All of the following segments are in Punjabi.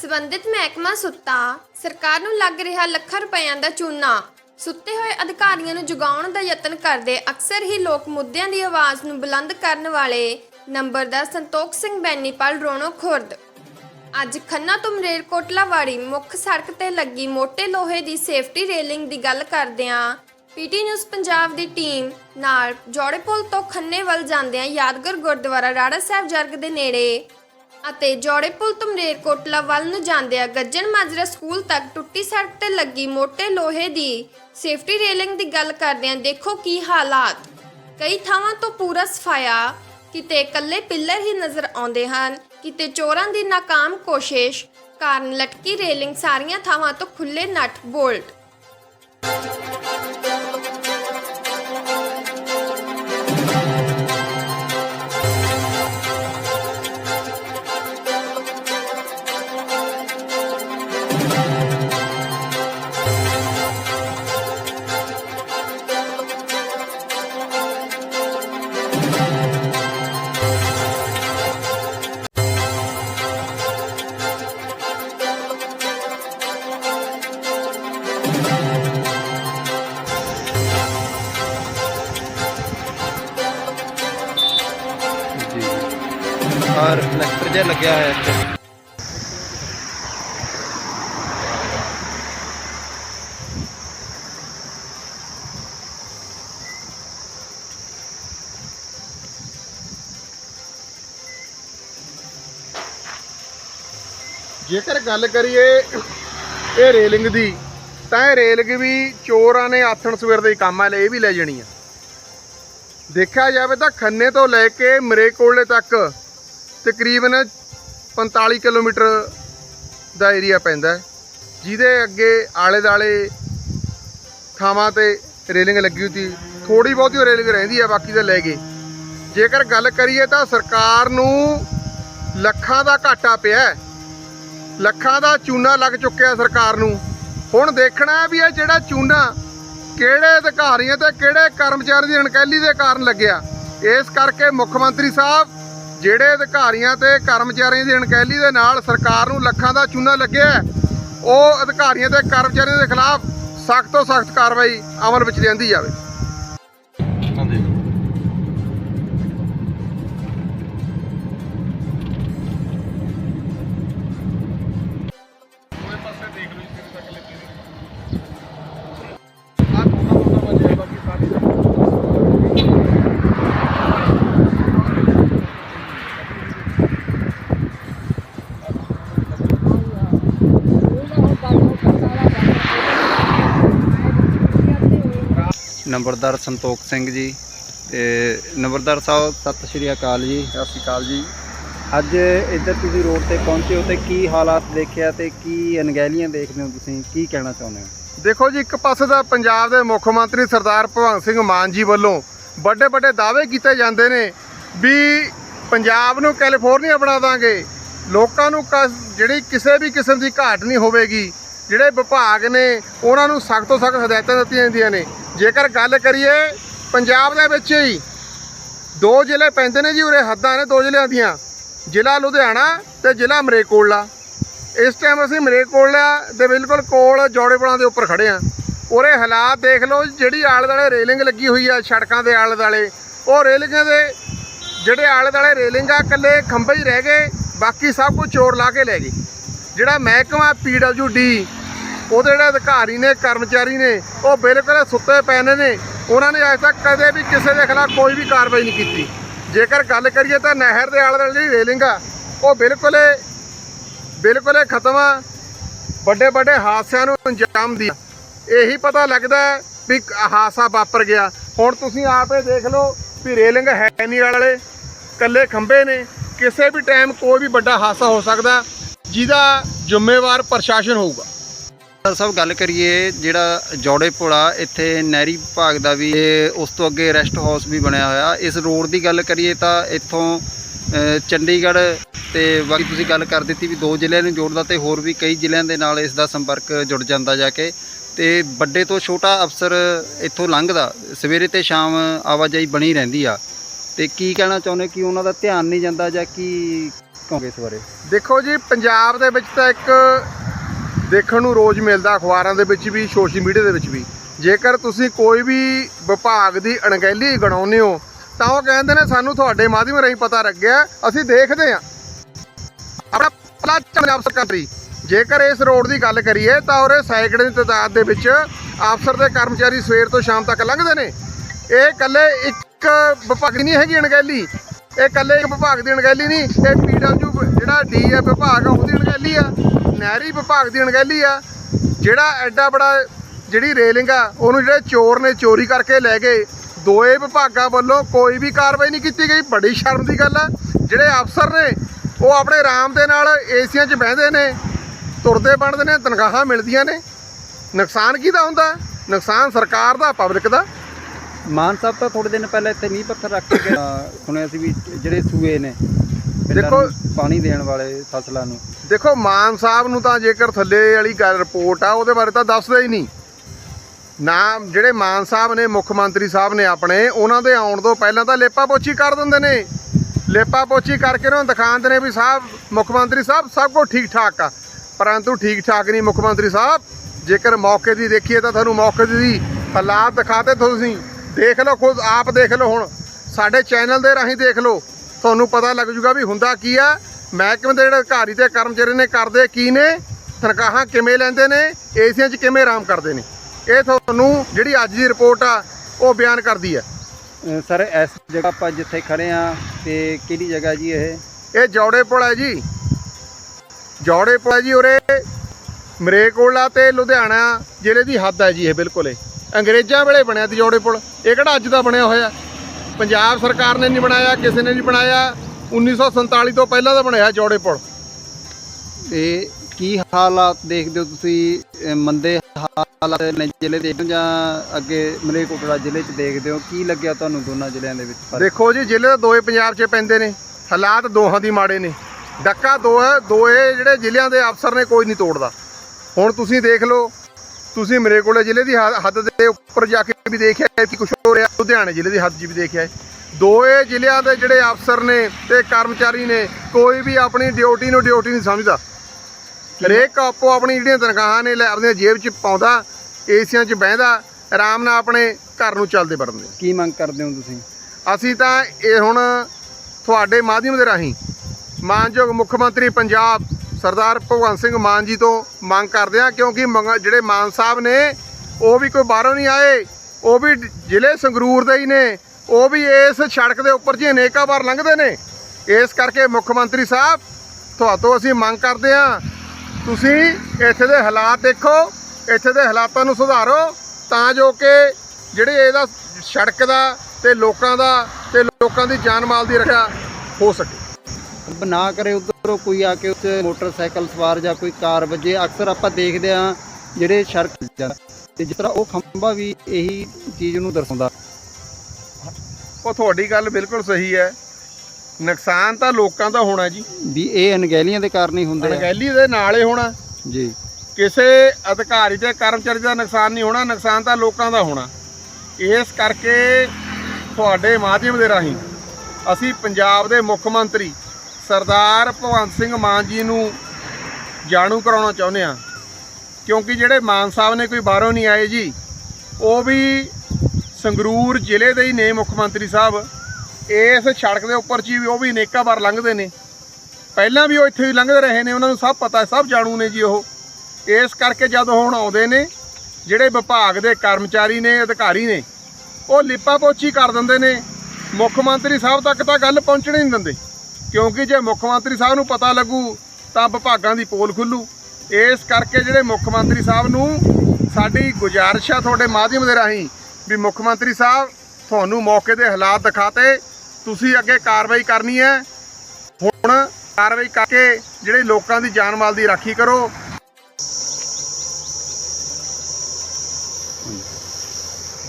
ਸਬੰਧਿਤ ਮਹਿਕਮਾ ਸੁੱਤਾ, ਸਰਕਾਰ ਨੂੰ ਲੱਗ ਰਿਹਾ ਲੱਖਾਂ ਰੁਪਇਆਂ ਦਾ ਚੂਨਾ। ਸੁੱਤੇ ਹੋਏ ਅਧਿਕਾਰੀਆਂ ਨੂੰ ਜਗਾਉਣ ਦਾ ਯਤਨ ਕਰਦੇ ਅਕਸਰ ਹੀ ਲੋਕ ਮੁੱਦਿਆਂ ਦੀ ਆਵਾਜ਼ ਨੂੰ ਬੁਲੰਦ ਕਰਨ ਵਾਲੇ ਨੰਬਰਦਾਰ ਸੰਤੋਖ ਸਿੰਘ ਬੈਨੀਪਾਲ ਰੋਣੋ ਖੁਰਦ। ਅੱਜ ਖੰਨਾ ਤੋਂ ਮਰੇਕੋਟਲਾਵਾੜੀ ਮੁੱਖ ਸੜਕ ਤੇ ਲੱਗੀ ਮੋਟੇ ਲੋਹੇ ਦੀ ਸੇਫਟੀ ਰੇਲਿੰਗ ਦੀ ਗੱਲ ਕਰਦਿਆਂ ਪੀਟੀ ਨਿਊਜ਼ ਪੰਜਾਬ ਦੀ ਟੀਮ ਨਾਲ ਜੋੜੇਪੁਲ ਤੋਂ ਖੰਨੇ ਵੱਲ ਜਾਂਦਿਆਂ ਯਾਦਗਾਰ ਗੁਰਦੁਆਰਾ ਰਾੜਾ ਸਾਹਿਬ ਜਰਗ ਦੇ ਨੇੜੇ ਅਤੇ ਜੋੜੇਪੁਲ ਤੋਂ ਮਰੇਰਕੋਟਲਾ ਵੱਲ ਨੂੰ ਜਾਂਦਿਆਂ ਗੱਜਣ ਮਾਜਰਾ ਸਕੂਲ ਤੱਕ ਟੁੱਟੀ ਸੜਕ ਤੇ ਲੱਗੀ ਮੋٹے ਲੋਹੇ ਦੀ ਸੇਫਟੀ ਰੇਲਿੰਗ ਦੀ ਗੱਲ ਕਰਦਿਆਂ ਦੇਖੋ ਕੀ ਹਾਲਾਤ। ਕਈ ਥਾਵਾਂ ਤੋਂ ਪੂਰਾ ਸਫਾਇਆ, ਕਿਤੇ ਇਕੱਲੇ ਪਿੱਲਰ ਹੀ ਨਜ਼ਰ ਆਉਂਦੇ ਹਨ, ਕਿਤੇ ਚੋਰਾਂ ਦੀ ਨਾਕਾਮ ਕੋਸ਼ਿਸ਼ ਕਾਰਨ ਲਟਕੀ ਰੇਲਿੰਗ ਸਾਰੀਆਂ ਥਾਵਾਂ ਤੋਂ ਖੁੱਲੇ ਨਟ ਬੋਲਟ। ਜਿਹਾ ਲੱਗਿਆ ਹੋਇਆ ਇੱਥੇ। ਜੇਕਰ ਗੱਲ ਕਰੀਏ ਇਹ ਰੇਲਿੰਗ ਦੀ, ਤਾਂ ਇਹ ਰੇਲਿੰਗ ਵੀ ਚੋਰਾਂ ਨੇ ਆਥਣ ਸਵੇਰ ਦੇ ਹੀ ਕੰਮ ਆ, ਲੈ ਇਹ ਵੀ ਲੈ ਜਾਣੀ ਆ। ਦੇਖਿਆ ਜਾਵੇ ਤਾਂ ਖੰਨੇ ਤੋਂ ਲੈ ਕੇ ਮਰੇਕੋਲੇ ਤੱਕ ਤਕਰੀਬਨ 45 ਕਿਲੋਮੀਟਰ ਦਾ ਏਰੀਆ ਪੈਂਦਾ ਜਿਹਦੇ ਅੱਗੇ ਆਲੇ ਦਾਲੇ ਥਾਵਾਂ ਤੇ ਰੇਲਿੰਗ ਲੱਗੀ ਹੋਈ ਸੀ। ਥੋੜੀ ਬਹੁਤੀ ਰੇਲਿੰਗ ਰਹਿੰਦੀ ਆ ਬਾਕੀ ਤਾਂ ਲੈ ਗਏ। ਜੇਕਰ ਗੱਲ ਕਰੀਏ ਤਾਂ ਸਰਕਾਰ ਨੂੰ ਲੱਖਾਂ ਦਾ ਘਾਟਾ ਪਿਆ ਲੱਖਾਂ ਦਾ ਚੂਨਾ ਲੱਗ ਚੁੱਕਿਆ ਸਰਕਾਰ ਨੂੰ। ਹੁਣ ਦੇਖਣਾ ਵੀ ਇਹ ਜਿਹੜਾ ਚੂਨਾ ਕਿਹੜੇ ਅਧਿਕਾਰੀਆਂ ਤੇ ਕਿਹੜੇ ਕਰਮਚਾਰੀ ਦੀ ਅਣਕਹਿਲੀ ਦੇ ਕਾਰਨ ਲੱਗਿਆ। ਇਸ ਕਰਕੇ ਮੁੱਖ ਮੰਤਰੀ ਸਾਹਿਬ ਜਿਹੜੇ ਅਧਿਕਾਰੀਆਂ ਤੇ ਕਰਮਚਾਰੀਆਂ ਦੀ ਅਣਕਹਿਲੀ ਦੇ ਨਾਲ ਸਰਕਾਰ ਨੂੰ ਲੱਖਾਂ ਦਾ ਚੂਨਾ ਲੱਗਿਆ ਉਹ ਅਧਿਕਾਰੀਆਂ ਤੇ ਕਰਮਚਾਰੀਆਂ ਦੇ ਖਿਲਾਫ ਸਖਤ ਤੋਂ ਸਖਤ ਕਾਰਵਾਈ ਅਮਲ ਵਿੱਚ ਲਿਆਂਦੀ ਜਾਵੇ। ਨੰਬਰਦਾਰ ਸੰਤੋਖ ਸਿੰਘ ਜੀ ਤੇ ਨੰਬਰਦਾਰ ਸਾਹਿਬ ਸਤਿ ਸ਼੍ਰੀ ਅਕਾਲ ਜੀ। ਸਤਿ ਸ਼੍ਰੀ ਅਕਾਲ ਜੀ। ਅੱਜ ਇੱਧਰ ਤੁਸੀਂ ਰੋਡ ਤੇ ਪਹੁੰਚੇ ਹੋ ਤੇ ਕੀ ਹਾਲਾਤ ਦੇਖਿਆ ਤੇ ਕੀ ਅਣਗਹਿਲੀਆਂ ਦੇਖਦੇ ਹੋ ਤੁਸੀਂ? ਕੀ ਕਹਿਣਾ ਚਾਹੁੰਦੇ ਹੋ? ਦੇਖੋ ਜੀ ਇੱਕ ਪਾਸੇ ਤਾਂ ਪੰਜਾਬ ਦੇ ਮੁੱਖ ਮੰਤਰੀ ਸਰਦਾਰ ਭਗਵੰਤ ਸਿੰਘ ਮਾਨ ਜੀ ਵੱਲੋਂ ਵੱਡੇ ਵੱਡੇ ਦਾਅਵੇ ਕੀਤੇ ਜਾਂਦੇ ਨੇ ਵੀ ਪੰਜਾਬ ਨੂੰ ਕੈਲੀਫੋਰਨੀਆ ਬਣਾ ਦਾਂਗੇ। ਲੋਕਾਂ ਨੂੰ ਜਿਹੜੀ ਕਿਸੇ ਵੀ ਕਿਸਮ ਦੀ ਘਾਟ ਨਹੀਂ ਹੋਵੇਗੀ। ਜਿਹੜੇ ਵਿਭਾਗ ਨੇ ਉਹਨਾਂ ਨੂੰ ਸਖਤ ਤੋਂ ਸਖਤ ਹਦਾਇਤਾਂ ਦਿੱਤੀਆਂ ਜਾਂਦੀਆਂ ਨੇ। ਜੇਕਰ ਗੱਲ ਕਰੀਏ ਪੰਜਾਬ ਦੇ ਵਿੱਚ ਹੀ ਦੋ ਜ਼ਿਲ੍ਹੇ ਪੈਂਦੇ ਨੇ ਜੀ ਉਰੇ ਹੱਦਾਂ ਨੇ ਦੋ ਜ਼ਿਲ੍ਹਿਆਂ ਦੀਆਂ। ਜ਼ਿਲ੍ਹਾ ਲੁਧਿਆਣਾ ਤੇ ਜ਼ਿਲ੍ਹਾ ਮਰੇਕੋਟਲਾ। ਇਸ ਟਾਈਮ ਅਸੀਂ ਮਰੇਕੋਟਲਾ ਦੇ ਬਿਲਕੁਲ ਕੋਲ ਜੋੜੇਪੁਲਾਂ ਦੇ ਉੱਪਰ ਖੜੇ ਆ ਉਰੇ ਹਾਲਾਤ ਦੇਖ ਲਓ ਜਿਹੜੀ ਆਲੇ ਦੁਆਲੇ ਰੇਲਿੰਗ ਲੱਗੀ ਹੋਈ ਆ ਸੜਕਾਂ ਦੇ ਆਲੇ ਦੁਆਲੇ ਉਹ ਰੇਲਿੰਗਾਂ ਦੇ ਜਿਹੜੇ ਆਲੇ ਦੁਆਲੇ ਰੇਲਿੰਗ ਆ, ਇਕੱਲੇ ਖੰਭੇ ਹੀ ਰਹਿ ਗਏ, ਬਾਕੀ ਸਭ ਕੁਝ ਚੋਰ ਲਾ ਕੇ ਲੈ ਗਏ। ਜਿਹੜਾ ਮਹਿਕਮਾ ਡੀ ਉਹਦੇ ਜਿਹੜੇ ਅਧਿਕਾਰੀ ਨੇ, ਕਰਮਚਾਰੀ ਨੇ, ਉਹ ਬਿਲਕੁਲ ਸੁੱਤੇ ਪਏ ਨੇ ਉਹਨਾਂ ਨੇ ਅਜੇ ਤੱਕ ਕਦੇ ਵੀ ਕਿਸੇ ਦੇ ਖਿਲਾਫ ਕੋਈ ਵੀ ਕਾਰਵਾਈ ਨਹੀਂ ਕੀਤੀ। ਜੇਕਰ ਗੱਲ ਕਰੀਏ ਤਾਂ ਨਹਿਰ ਦੇ ਆਲੇ ਦੁਆਲੇ ਜਿਹੜੀ ਰੇਲਿੰਗ ਆ, ਉਹ ਬਿਲਕੁਲ ਬਿਲਕੁਲ ਖਤਮ ਆ। ਵੱਡੇ ਵੱਡੇ ਹਾਦਸਿਆਂ ਨੂੰ ਅੰਜਾਮ ਦੀ ਇਹੀ ਪਤਾ ਲੱਗਦਾ ਵੀ ਹਾਦਸਾ ਵਾਪਰ ਗਿਆ। ਹੁਣ ਤੁਸੀਂ ਆਪੇ ਦੇਖ ਲਓ ਵੀ ਰੇਲਿੰਗ ਹੈ ਨਹੀਂ ਵਾਲੇ ਕੱਲੇ ਖੰਭੇ ਨੇ। ਕਿਸੇ ਵੀ ਟਾਈਮ ਕੋਈ ਵੀ ਵੱਡਾ ਹਾਦਸਾ ਹੋ ਸਕਦਾ। ਜਿਹਦਾ ਜ਼ਿੰਮੇਵਾਰ ਪ੍ਰਸ਼ਾਸਨ ਹੋਊਗਾ। ਸਰ ਗੱਲ ਕਰੀਏ, ਜਿਹੜਾ ਜੋੜੇ ਪੁਲਾ ਇੱਥੇ ਨਹਿਰੀ ਵਿਭਾਗ ਦਾ ਵੀ ਉਸ ਤੋਂ ਅੱਗੇ ਰੈਸਟ ਹਾਊਸ ਵੀ ਬਣਿਆ ਹੋਇਆ। ਇਸ ਰੋਡ ਦੀ ਗੱਲ ਕਰੀਏ ਤਾਂ ਇੱਥੋਂ ਚੰਡੀਗੜ੍ਹ ਤੇ ਬਾਕੀ ਤੁਸੀਂ ਗੱਲ ਕਰ ਦਿੱਤੀ ਵੀ ਦੋ ਜ਼ਿਲ੍ਹਿਆਂ ਨੂੰ ਜੋੜਦਾ ਤੇ ਹੋਰ ਵੀ ਕਈ ਜ਼ਿਲ੍ਹਿਆਂ ਦੇ ਨਾਲ ਇਸ ਦਾ ਸੰਪਰਕ ਜੁੜ ਜਾਂਦਾ ਜਾ ਕੇ। ਤੇ ਵੱਡੇ ਤੋਂ ਛੋਟਾ ਅਫਸਰ ਇੱਥੋਂ ਲੰਘਦਾ, ਸਵੇਰੇ ਤੇ ਸ਼ਾਮ ਆਵਾਜਾਈ ਬਣੀ ਰਹਿੰਦੀ ਆ। ਤੇ ਕੀ ਕਹਿਣਾ ਚਾਹੁੰਦੇ ਕਿ ਉਹਨਾਂ ਦਾ ਧਿਆਨ ਨਹੀਂ ਜਾਂਦਾ ਜਾਂ ਕੀ ਕਹੋਗੇ ਇਸ ਬਾਰੇ? ਦੇਖੋ ਜੀ, ਪੰਜਾਬ ਦੇ ਵਿੱਚ ਤਾਂ ਇੱਕ ਦੇਖਣ ਨੂੰ ਰੋਜ਼ ਮਿਲਦਾ ਅਖਬਾਰਾਂ ਦੇ ਵਿੱਚ ਵੀ ਸੋਸ਼ਲ ਮੀਡੀਆ ਦੇ ਵਿੱਚ ਵੀ। ਜੇਕਰ ਤੁਸੀਂ ਕੋਈ ਵੀ ਵਿਭਾਗ ਦੀ ਅਣਗਹਿਲੀ ਗਣਾਉਂਦੇ ਹੋ, ਤਾਂ ਉਹ ਕਹਿੰਦੇ ਨੇ ਸਾਨੂੰ ਤੁਹਾਡੇ ਮਾਧਿਅਮ ਰਾਹੀਂ ਪਤਾ ਲੱਗਿਆ, ਅਸੀਂ ਦੇਖਦੇ ਹਾਂ। ਆਪਣਾ ਪਲਾ ਪੰਜਾਬ ਸਰਕਾਰ ਦੀ ਜੇਕਰ ਇਸ ਰੋਡ ਦੀ ਗੱਲ ਕਰੀਏ, ਤਾਂ ਉਹਰੇ ਸੈਂਕੜੇ ਦੀ ਤਾਦਾਦ ਦੇ ਵਿੱਚ ਅਫਸਰ ਤੇ ਕਰਮਚਾਰੀ ਸਵੇਰ ਤੋਂ ਸ਼ਾਮ ਤੱਕ ਲੰਘਦੇ ਨੇ। ਇਹ ਇਕੱਲੇ ਇੱਕ ਵਿਭਾਗ ਨਹੀਂ ਹੈਗੀ ਅਣਗਹਿਲੀ। ਇਹ ਇਕੱਲੇ ਇੱਕ ਵਿਭਾਗ ਦੀ ਅਣਗਹਿਲੀ ਨਹੀਂ, ਇਹ ਪੀਡਬਲਯੂ ਜਿਹੜਾ ਡੀ ਹੈ ਵਿਭਾਗ ਆ, ਉਹਦੀ ਅਣਗਹਿਲੀ ਆ। ਨਹਿਰੀ ਵਿਭਾਗ ਦੀ ਅਣਗਹਿਲੀ ਆ, ਜਿਹੜਾ ਐਡਾ ਬੜਾ ਜਿਹੜੀ ਰੇਲਿੰਗ ਆ, ਉਹਨੂੰ ਜਿਹੜੇ ਚੋਰ ਨੇ ਚੋਰੀ ਕਰਕੇ ਲੈ ਗਏ। ਦੋਏ ਵਿਭਾਗਾਂ ਵੱਲੋਂ ਕੋਈ ਵੀ ਕਾਰਵਾਈ ਨਹੀਂ ਕੀਤੀ ਗਈ। ਬੜੀ ਸ਼ਰਮ ਦੀ ਗੱਲ ਆ। ਜਿਹੜੇ ਅਫਸਰ ਨੇ, ਉਹ ਆਪਣੇ ਆਰਾਮ ਦੇ ਨਾਲ ਏਸੀਆਂ 'ਚ ਬਹਿੰਦੇ ਨੇ, ਤੁਰਦੇ ਬਣਦੇ ਨੇ, ਤਨਖਾਹਾਂ ਮਿਲਦੀਆਂ ਨੇ। ਨੁਕਸਾਨ ਕਿਹਦਾ ਹੁੰਦਾ? ਨੁਕਸਾਨ ਸਰਕਾਰ ਦਾ, ਪਬਲਿਕ ਦਾ? ਮਾਨ ਸਾਹਿਬ ਤਾਂ ਥੋੜੇ ਦਿਨ ਪਹਿਲਾਂ ਇੱਥੇ ਨੀਂਹ ਪੱਥਰ ਰੱਖ ਕੇ ਸੁਣਿਆ ਸੀ ਵੀ ਜਿਹੜੇ ਸੂਏ ਨੇ ਦੇਖੋ- ਪਾਣੀ ਦੇਣ ਵਾਲੇ ਫਸਲਾਂ ਨੂੰ। ਦੇਖੋ ਮਾਨ ਸਾਹਿਬ ਨੂੰ ਤਾਂ ਜੇਕਰ ਥੱਲੇ ਵਾਲੀ ਗੱਲ ਰਿਪੋਰਟ ਆ ਉਹਦੇ ਬਾਰੇ ਤਾਂ ਦੱਸਦੇ ਹੀ ਨਹੀਂ। ਨਾ ਜਿਹੜੇ ਮਾਨ ਸਾਹਿਬ ਨੇ ਮੁੱਖ ਮੰਤਰੀ ਸਾਹਿਬ ਨੇ ਆਪਣੇ ਉਹਨਾਂ ਦੇ ਆਉਣ ਤੋਂ ਪਹਿਲਾਂ ਤਾਂ ਲੇਪਾ ਪੋਚੀ ਕਰ ਦਿੰਦੇ ਨੇ। ਲੇਪਾ ਪੋਚੀ ਕਰਕੇ ਉਹਨਾਂ ਨੂੰ ਦਿਖਾਉਂਦੇ ਨੇ ਵੀ ਸਾਹਿਬ ਮੁੱਖ ਮੰਤਰੀ ਸਾਹਿਬ ਸਭ ਕੁਝ ਠੀਕ ਠਾਕ ਆ। ਪਰੰਤੂ ਠੀਕ ਠਾਕ ਨਹੀਂ ਮੁੱਖ ਮੰਤਰੀ ਸਾਹਿਬ। ਜੇਕਰ ਮੌਕੇ ਦੀ ਦੇਖੀਏ ਤਾਂ ਤੁਹਾਨੂੰ ਮੌਕੇ ਦੀ ਹਾਲਾਤ ਦਿਖਾਤੇ ਤੁਸੀਂ। ਦੇਖ ਲਓ ਖੁਦ ਆਪ ਦੇਖ ਲਓ ਹੁਣ। ਸਾਡੇ ਚੈਨਲ ਦੇ ਰਾਹੀਂ ਦੇਖ ਲਓ। ਤੁਹਾਨੂੰ ਪਤਾ ਲੱਗ ਜੂਗਾ ਵੀ ਹੁੰਦਾ ਕੀ ਆ। ਮਹਿਕਮੇ ਦੇ ਜਿਹੜੇ ਅਧਿਕਾਰੀ ਤੇ ਕਰਮਚਾਰੀ ਨੇ ਕਰਦੇ ਕੀ ਨੇ ਤਨਖਾਹਾਂ ਕਿਵੇਂ ਲੈਂਦੇ ਨੇ ਏਸੀਆਂ 'ਚ ਕਿਵੇਂ ਆਰਾਮ ਕਰਦੇ ਨੇ। ਇਹ ਤੁਹਾਨੂੰ ਜਿਹੜੀ ਅੱਜ ਦੀ ਰਿਪੋਰਟ ਆ ਉਹ ਬਿਆਨ ਕਰਦੀ ਆ। ਸਰ ਇਸ ਜਗ੍ਹਾ ਆਪਾਂ ਜਿੱਥੇ ਖੜੇ ਆ ਤੇ ਕਿਹੜੀ ਜਗ੍ਹਾ ਜੀ ਇਹ? ਇਹ ਜੌੜੇ ਪੁਲ ਹੈ ਜੀ। ਜੌੜੇ ਪੁਲ ਹੈ ਜੀ ਉਰੇ ਮਰੇਕੋਲਾ ਤੇ ਲੁਧਿਆਣਾ ਜ਼ਿਲ੍ਹੇ ਦੀ ਹੱਦ ਹੈ ਜੀ ਇਹ ਬਿਲਕੁਲ ਇਹ। ਅੰਗਰੇਜ਼ਾਂ ਵੇਲੇ ਬਣਿਆ ਸੀ ਜੌੜੇ ਪੁਲ ਇਹ ਕਿਹੜਾ ਅੱਜ ਦਾ ਬਣਿਆ ਹੋਇਆ? ਪੰਜਾਬ ਸਰਕਾਰ ਨੇ ਨਹੀਂ ਬਣਾਇਆ ਕਿਸੇ ਨੇ ਨਹੀਂ ਬਣਾਇਆ। 1947 ਤੋਂ ਪਹਿਲਾਂ ਦਾ ਬਣਿਆ ਜੌੜੇ ਪੁਲ। ਤੇ ਕੀ ਹਾਲਾਤ ਦੇਖਦੇ ਹੋ ਤੁਸੀਂ ਮੰਦੇ ਹਾਲਾਤ ਨੇ ਜ਼ਿਲ੍ਹੇ ਦੇ ਜਾਂ ਅੱਗੇ ਮਲੇਰਕੋਟਲਾ ਜ਼ਿਲ੍ਹੇ 'ਚ ਦੇਖਦੇ ਹੋ? ਕੀ ਲੱਗਿਆ ਤੁਹਾਨੂੰ ਦੋਨਾਂ ਜ਼ਿਲ੍ਹਿਆਂ ਦੇ ਵਿੱਚ? ਦੇਖੋ ਜੀ ਜ਼ਿਲ੍ਹੇ ਦੋਏ ਪੰਜਾਬ 'ਚ ਪੈਂਦੇ ਨੇ। ਹਾਲਾਤ ਦੋਹਾਂ ਦੀ ਮਾੜੇ ਨੇ। ਡੱਕਾ ਦੋ ਹੈ ਦੋਏ ਜਿਹੜੇ ਜ਼ਿਲ੍ਹਿਆਂ ਦੇ ਅਫਸਰ ਨੇ ਕੋਈ ਨਹੀਂ ਤੋੜਦਾ। ਹੁਣ ਤੁਸੀਂ ਦੇਖ ਲਓ ਤੁਸੀਂ ਮਰੇਕੋਲੇ ਜ਼ਿਲ੍ਹੇ ਦੀ ਹੱਦ ਦੇ ਉੱਪਰ ਜਾ ਕੇ ਵੀ ਦੇਖਿਆ ਕਿ ਕੁਝ ਹੋ ਰਿਹਾ। ਲੁਧਿਆਣੇ ਜ਼ਿਲ੍ਹੇ ਦੀ ਹੱਦ 'ਚ ਵੀ ਦੇਖਿਆ ਹੈ। ਦੋਏ ਜ਼ਿਲ੍ਹਿਆਂ ਦੇ ਜਿਹੜੇ ਅਫਸਰ ਨੇ ਤੇ ਕਰਮਚਾਰੀ ਨੇ ਕੋਈ ਵੀ ਆਪਣੀ ਡਿਊਟੀ ਨੂੰ ਡਿਊਟੀ ਨਹੀਂ ਸਮਝਦਾ। ਹਰੇਕ ਆਪੋ ਆਪਣੀ ਜਿਹੜੀਆਂ ਤਨਖਾਹਾਂ ਨੇ ਲੈ ਆਪਣੀਆਂ ਜੇਬ 'ਚ ਪਾਉਂਦਾ ਏਸੀਆਂ 'ਚ ਬਹਿੰਦਾ ਆਰਾਮ ਨਾਲ ਆਪਣੇ ਘਰ ਨੂੰ ਚੱਲਦੇ ਵੜਦੇ ਕੀ ਮੰਗ ਕਰਦੇ ਹੋ ਤੁਸੀਂ? ਅਸੀਂ ਤਾਂ ਇਹ ਹੁਣ ਤੁਹਾਡੇ ਮਾਧਿਅਮ ਦੇ ਰਾਹੀਂ ਮਾਨਯੋਗ ਮੁੱਖ ਮੰਤਰੀ ਪੰਜਾਬ ਸਰਦਾਰ ਭਗਵੰਤ ਸਿੰਘ ਮਾਨ ਜੀ ਤੋਂ ਮੰਗ ਕਰਦੇ ਹਾਂ ਕਿਉਂਕਿ ਜਿਹੜੇ ਮਾਨ ਸਾਹਿਬ ਨੇ ਉਹ ਵੀ ਕੋਈ ਬਾਹਰੋਂ ਨਹੀਂ ਆਏ। ਉਹ ਵੀ ਜ਼ਿਲ੍ਹੇ ਸੰਗਰੂਰ ਦੇ ਹੀ ਨੇ। ਉਹ ਵੀ ਇਸ ਸੜਕ ਦੇ ਉੱਪਰ ਜੀ ਅਨੇਕਾਂ ਵਾਰ ਲੰਘਦੇ ਨੇ। ਇਸ ਕਰਕੇ ਮੁੱਖ ਮੰਤਰੀ ਸਾਹਿਬ, ਤੁਹਾਤੋਂ ਅਸੀਂ ਮੰਗ ਕਰਦੇ ਹਾਂ, ਤੁਸੀਂ ਇੱਥੇ ਦੇ ਹਾਲਾਤ ਦੇਖੋ, ਇੱਥੇ ਦੇ ਹਾਲਾਤਾਂ ਨੂੰ ਸੁਧਾਰੋ, ਤਾਂ ਜੋ ਕਿ ਜਿਹੜੇ ਇਹਦਾ ਸੜਕ ਦਾ ਤੇ ਲੋਕਾਂ ਦਾ ਤੇ ਲੋਕਾਂ ਦੀ ਜਾਨ ਮਾਲ ਦੀ ਰੱਖਿਆ ਹੋ ਸਕੇ। ਰੱਬ ਨਾ ਕਰੇ ਉਧਰੋਂ ਕੋਈ ਆ ਕੇ ਉੱਥੇ ਮੋਟਰਸਾਈਕਲ ਸਵਾਰ ਜਾਂ ਕੋਈ ਕਾਰ ਵੱਜੇ, ਅਕਸਰ ਆਪਾਂ ਦੇਖਦੇ ਆ ਜਿਹੜੇ ਸੜਕ ਜਾਂਦਾ ਤੇ ਜਿਸ ਤਰ੍ਹਾਂ ਉਹ ਖੰਭਾ ਵੀ ਇਹੀ ਚੀਜ਼ ਨੂੰ ਦਰਸਾਉਂਦਾ। ਉਹ ਤੁਹਾਡੀ ਗੱਲ ਬਿਲਕੁਲ ਸਹੀ ਹੈ। ਨੁਕਸਾਨ ਤਾਂ ਲੋਕਾਂ ਦਾ ਹੋਣਾ ਜੀ। ਵੀ ਇਹ ਅਣਗਹਿਲੀਆਂ ਦੇ ਕਾਰਨ ਹੀ ਹੁੰਦੇ ਆ। ਅਣਗਹਿਲੀ ਦੇ ਨਾਲ ਹੀ ਹੋਣਾ। ਜੀ। ਕਿਸੇ ਅਧਿਕਾਰੀ ਤੇ ਕਰਮਚਾਰੀ ਦਾ ਨੁਕਸਾਨ ਨਹੀਂ ਹੋਣਾ ਨੁਕਸਾਨ ਤਾਂ ਲੋਕਾਂ ਦਾ ਹੋਣਾ। ਇਸ ਕਰਕੇ ਤੁਹਾਡੇ ਮਾਧਿਅਮ ਦੇ ਰਾਹੀਂ ਅਸੀਂ ਪੰਜਾਬ ਦੇ ਮੁੱਖ ਮੰਤਰੀ ਸਰਦਾਰ ਭਗਵੰਤ ਸਿੰਘ ਮਾਨ ਜੀ ਨੂੰ ਜਾਣੂ ਕਰਾਉਣਾ ਚਾਹੁੰਦੇ ਹਾਂ। ਕਿਉਂਕਿ ਜਿਹੜੇ ਮਾਨ ਸਾਹਿਬ ਨੇ ਕੋਈ ਬਾਹਰੋਂ ਨਹੀਂ ਆਏ ਜੀ, ਉਹ ਵੀ ਸੰਗਰੂਰ ਜ਼ਿਲ੍ਹੇ ਦੇ ਹੀ ਨੇ ਮੁੱਖ ਮੰਤਰੀ ਸਾਹਿਬ। ਇਸ ਸੜਕ ਦੇ ਉੱਪਰ ਜੀ ਵੀ ਉਹ ਵੀ ਅਨੇਕਾਂ ਵਾਰ ਲੰਘਦੇ ਨੇ। ਪਹਿਲਾਂ ਵੀ ਉਹ ਇੱਥੇ ਹੀ ਲੰਘਦੇ ਰਹੇ ਨੇ, ਉਹਨਾਂ ਨੂੰ ਸਭ ਪਤਾ, ਸਭ ਜਾਣੂ ਨੇ ਜੀ ਉਹ। ਇਸ ਕਰਕੇ ਜਦੋਂ ਹੁਣ ਆਉਂਦੇ ਨੇ, ਜਿਹੜੇ ਵਿਭਾਗ ਦੇ ਕਰਮਚਾਰੀ ਨੇ, ਅਧਿਕਾਰੀ ਨੇ, ਉਹ ਲਿਪਾ ਪੋਚੀ ਕਰ ਦਿੰਦੇ ਨੇ। ਮੁੱਖ ਮੰਤਰੀ ਸਾਹਿਬ ਤੱਕ ਤਾਂ ਗੱਲ ਪਹੁੰਚਣੀ ਨਹੀਂ ਦਿੰਦੇ। ਕਿਉਂਕਿ ਜੇ ਮੁੱਖ ਮੰਤਰੀ ਸਾਹਿਬ ਨੂੰ ਪਤਾ ਲੱਗੂ, ਤਾਂ ਵਿਭਾਗਾਂ ਦੀ ਪੋਲ ਖੁੱਲੂ। ਇਸ ਕਰਕੇ ਜਿਹੜੇ ਮੁੱਖ ਮੰਤਰੀ ਸਾਹਿਬ ਨੂੰ ਸਾਡੀ ਗੁਜ਼ਾਰਿਸ਼ ਆ ਤੁਹਾਡੇ ਮਾਧਿਅਮ ਦੇ ਰਾਹੀਂ ਵੀ ਮੁੱਖ ਮੰਤਰੀ ਸਾਹਿਬ ਤੁਹਾਨੂੰ ਮੌਕੇ ਦੇ ਹਾਲਾਤ ਦਿਖਾਤੇ, ਤੁਸੀਂ ਅੱਗੇ ਕਾਰਵਾਈ ਕਰਨੀ ਹੈ। ਹੁਣ ਕਾਰਵਾਈ ਕਰਕੇ ਜਿਹੜੇ ਲੋਕਾਂ ਦੀ ਜਾਨ ਮਾਲ ਦੀ ਰਾਖੀ ਕਰੋ।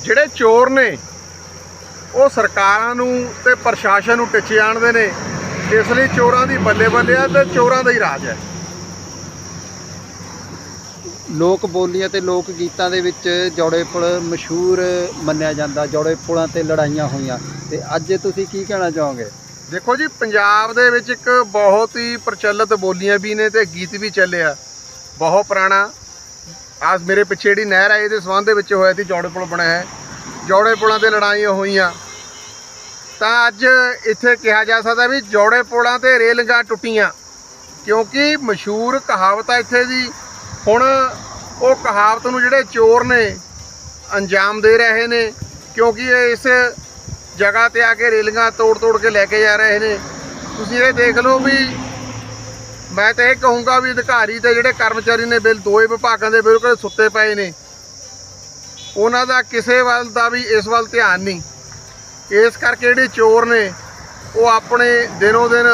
ਜਿਹੜੇ ਚੋਰ ਨੇ, ਉਹ ਸਰਕਾਰਾਂ ਨੂੰ ਤੇ ਪ੍ਰਸ਼ਾਸਨ ਨੂੰ ਟਿੱਚ ਜਾਣਦੇ ਨੇ, ਇਸ ਲਈ ਚੋਰਾਂ ਦੀ ਬੱਲੇ ਬੱਲੇ ਆ ਤੇ ਚੋਰਾਂ ਦਾ ਹੀ ਰਾਜ ਹੈ। ਲੋਕ ਬੋਲੀਆਂ ਤੇ ਲੋਕ ਗੀਤਾਂ ਦੇ ਵਿੱਚ ਜੋੜੇ ਪੁਲ ਮਸ਼ਹੂਰ ਮੰਨਿਆ ਜਾਂਦਾ, ਜੋੜੇ ਪੁਲਾਂ ਤੇ ਲੜਾਈਆਂ ਹੋਈਆਂ। ਤੇ ਅੱਜ ਤੁਸੀਂ ਕੀ ਕਹਿਣਾ ਚਾਹੋਗੇ? ਦੇਖੋ ਜੀ, ਪੰਜਾਬ ਦੇ ਵਿੱਚ ਇੱਕ ਬਹੁਤ ਹੀ ਪ੍ਰਚਲਿਤ ਬੋਲੀਆਂ ਵੀ ਨੇ ਤੇ ਗੀਤ ਵੀ ਚੱਲਿਆ ਬਹੁਤ ਪੁਰਾਣਾ। ਆਜ ਮੇਰੇ ਪਿੱਛੇ ਜਿਹੜੀ ਨਹਿਰ ਆਈ ਇਹਦੇ ਸੰਬੰਧ ਦੇ ਵਿੱਚ ਹੋਇਆ ਸੀ ਜੋੜੇ ਪੁਲ ਬਣਿਆ ਹੈ ਜੋੜੇ ਪੁਲਾਂ ਤੇ ਲੜਾਈਆਂ ਹੋਈਆਂ। ਤਾਂ ਅੱਜ ਇੱਥੇ ਕਿਹਾ ਜਾ ਸਕਦਾ ਵੀ ਜੋੜੇ ਪੁਲਾਂ ਤੇ ਰੇਲਗਾਂ ਟੁੱਟੀਆਂ। ਕਿਉਂਕਿ ਮਸ਼ਹੂਰ ਕਹਾਵਤ ਹੈ ਇੱਥੇ ਦੀ ਹੁਣ ਉਹ ਕਹਾਵਤ ਨੂੰ ਜਿਹੜੇ ਚੋਰ ਨੇ, ਅੰਜਾਮ ਦੇ ਰਹੇ ਨੇ, ਕਿਉਂਕਿ ਇਹ ਇਸ ਜਗ੍ਹਾ ਤੇ ਆ ਕੇ ਰੇਲਿੰਗਾਂ ਤੋੜ ਤੋੜ ਕੇ ਲੈ ਕੇ ਜਾ ਰਹੇ ਨੇ। ਤੁਸੀਂ ਇਹ ਦੇਖ ਲਓ ਵੀ ਮੈਂ ਤਾਂ ਇਹ ਕਹੂੰਗਾ ਵੀ ਅਧਿਕਾਰੀ ਤੇ ਜਿਹੜੇ ਕਰਮਚਾਰੀ ਨੇ ਬਿਲ ਦੋਏ ਵਿਭਾਗਾਂ ਦੇ ਬਿਲਕੁਲ ਸੁੱਤੇ ਪਏ ਨੇ। ਉਹਨਾਂ ਦਾ ਕਿਸੇ ਵੱਲ ਦਾ ਵੀ ਇਸ ਵੱਲ ਧਿਆਨ ਨਹੀਂ। ਇਸ ਕਰਕੇ ਜਿਹੜੇ ਚੋਰ ਨੇ, ਉਹ ਆਪਣੇ ਦਿਨੋਂ ਦਿਨ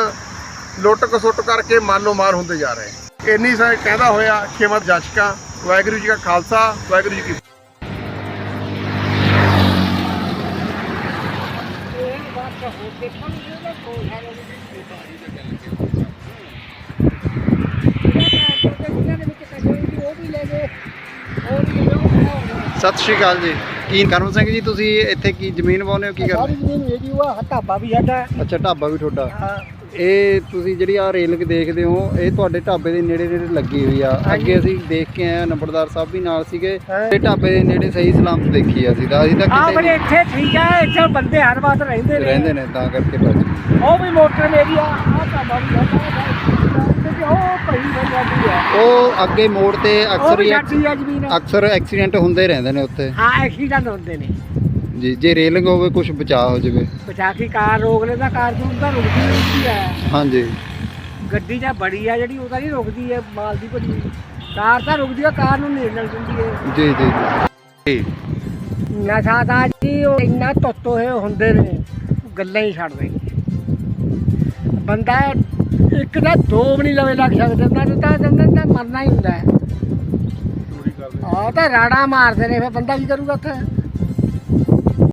ਲੁੱਟ ਖਸੁੱਟ ਕਰਕੇ ਮਾਲੋ ਮਾਰ ਹੁੰਦੇ ਜਾ ਰਹੇ ਨੇ। ਇੰਨੀ ਸਾਰੇ ਕਹਿੰਦਾ ਹੋਇਆ ਖੇਮਤ ਜਾਚਕਾ ਵਾਹਿਗੁਰੂ ਜੀ ਕਾ ਖਾਲਸਾ ਵਾਹਿਗੁਰੂ ਜੀ ਕੀ। ਸਤਿ ਸ਼੍ਰੀ ਅਕਾਲ ਜੀ। ਕੀ ਕਰਮ ਸਿੰਘ ਜੀ ਤੁਸੀਂ ਇੱਥੇ ਕੀ ਜ਼ਮੀਨ ਵਾਹੁੰਦੇ ਹੋ ਕੀ ਸਾਰੀ ਕਰਦੇ ਜ਼ਮੀਨ ਵੇਚੀ ਹੋਆ ਢਾਬਾ ਵੀ ਸਾਡਾ ਅੱਛਾ ਢਾਬਾ ਵੀ ਤੁਹਾਡਾ। ਹਾਂ। ਇਹ ਤੁਸੀਂ ਜਿਹੜੀ ਆ ਰੇਲਿੰਗ ਦੇਖਦੇ ਹੋ ਇਹ ਤੁਹਾਡੇ ਢਾਬੇ ਦੇ ਨੇੜੇ ਨੇੜੇ ਲੱਗੀ ਹੋਈ ਆ। ਅੱਗੇ ਅਸੀਂ ਦੇਖ ਕੇ ਆਏ ਆ ਨੰਬਰਦਾਰ ਸਾਹਿਬ ਵੀ ਨਾਲ ਸੀਗੇ। ਹਾਂ। ਤੇ ਢਾਬੇ ਦੇ ਨੇੜੇ ਸਹੀ ਸਲਾਮਤ ਦੇਖੀ ਆ ਅਸੀਂ ਤਾਂ। ਅਸੀਂ ਤਾਂ ਆ ਕਿਤੇ ਬੜੇ ਇੱਥੇ ਠੀਕ ਹੈ ਇੱਥੇ ਬੰਦੇ ਹਰ ਵਾਰ ਰਹਿੰਦੇ ਨੇ। ਰਹਿੰਦੇ ਨੇ ਤਾਂ ਕਰਕੇ ਬਸ। ਉਹ ਵੀ ਮੋਟਰ ਮੇਰੀ ਆ ਆ ਢਾਬਾ ਵੀ ਸਾਡਾ ਤੇ ਉਹ ਪਈ ਬੰਦਾ ਦੀ ਆ। ਉਹ ਅੱਗੇ ਮੋੜ ਤੇ ਉਹ ਅਕਸਰ ਵੀ ਹੀ ਸਾਡੀ ਆ ਜ਼ਮੀਨ। ਅਕਸਰ ਐਕਸੀਡੈਂਟ ਹੁੰਦੇ ਰਹਿੰਦੇ ਨੇ ਉੱਥੇ। ਹਾਂ ਐਕਸੀਡੈਂਟ ਹੁੰਦੇ ਨੇ। ਜੀ ਜੇ ਰੇਲਿੰਗ ਹੋਵੇ ਕੁਝ ਬਚਾਅ ਹੋ ਜਾਵੇ। ਬਚਾ ਕੇ? ਕਾਰ ਰੋਕ ਲੈਂਦਾ ਕਾਰ ਨੂੰ ਤਾਂ ਰੁਕਦੀ ਨਹੀਂ ਹੈ ਹਾਂਜੀ। ਗੱਡੀ ਜਾਂ ਬੜੀ ਆ ਜਿਹੜੀ ਉਹ ਤਾਂ ਨਹੀਂ ਰੁਕਦੀ ਹੈ ਮਾਲ ਦੀ ਬੜੀ ਕਾਰ ਤਾਂ ਰੁਕਦੀ ਆ ਕਾਰ ਨੂੰ ਨਹੀਂ ਨਾਲ ਦਿੰਦੀ ਹੈ ਜੀ ਜੀ ਜੀ। ਨਸ਼ਾ ਤਾਂ ਜੀ ਉਹ ਇੰਨਾ ਤੱਤੋ ਹੋਏ ਹੁੰਦੇ ਨੇ ਗੱਲਾਂ ਹੀ ਛੱਡ ਦੇ ਬੰਦਾ ਇੱਕ ਨਾ ਦੋ ਵੀ ਨਹੀਂ ਲਵੇ ਲੱਗ ਸਕਦੇ ਤਾਂ ਤਾਂ ਤਾਂ ਤਾਂ ਮਰਨਾ ਹੀ ਹੁੰਦਾ ਹੈ ਆ ਤਾਂ ਰਾੜਾ ਮਾਰਦੇ ਨੇ ਫਿਰ ਬੰਦਾ ਕੀ ਕਰੂਗਾ ਉੱਥੇ?